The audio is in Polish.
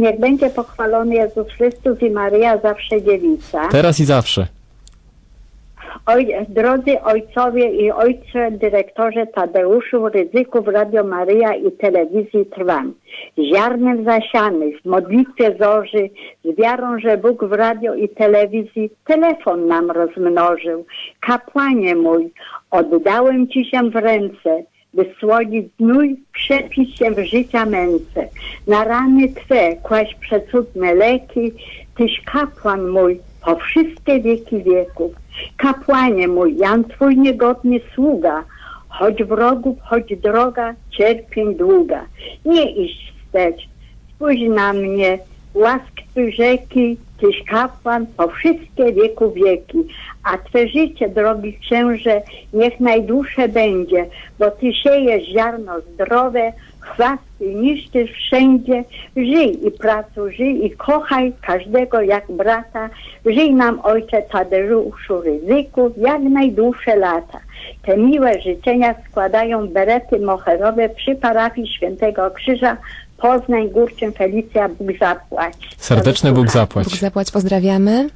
Niech będzie pochwalony Jezus Chrystus i Maryja zawsze dziewica. Teraz i zawsze. Oj, drodzy ojcowie i ojcze dyrektorze Tadeuszu Ryzyków Radio Maryja i telewizji Trwam. Ziarnem zasianych w modlitwie zorzy, z wiarą, że Bóg w radio i telewizji telefon nam rozmnożył. Kapłanie mój, oddałem Ci się w ręce, by słodzić znój, przepić się w życia męce. Na rany Twe kłaść przecudne leki, Tyś kapłan mój po wszystkie wieki wieków. Kapłanie mój, Jan Twój niegodny sługa, choć wrogów, choć droga, cierpień długa. Nie iść wstecz, spójrz na mnie, łask Twych rzeki, Tyś kapłan po wszystkie wieku wieki, a Twe życie, drogi księże, niech najdłuższe będzie, bo Ty siejesz ziarno zdrowe, chwasty niszczysz wszędzie, żyj i pracuj, żyj i kochaj każdego jak brata, żyj nam Ojcze Tadeuszu Ryzyku jak najdłuższe lata. Te miłe życzenia składają berety moherowe przy parafii Świętego Krzyża Poznań Górczym Felicja Bóg zapłać. Serdeczny Bóg zapłać. Bóg zapłać, pozdrawiamy.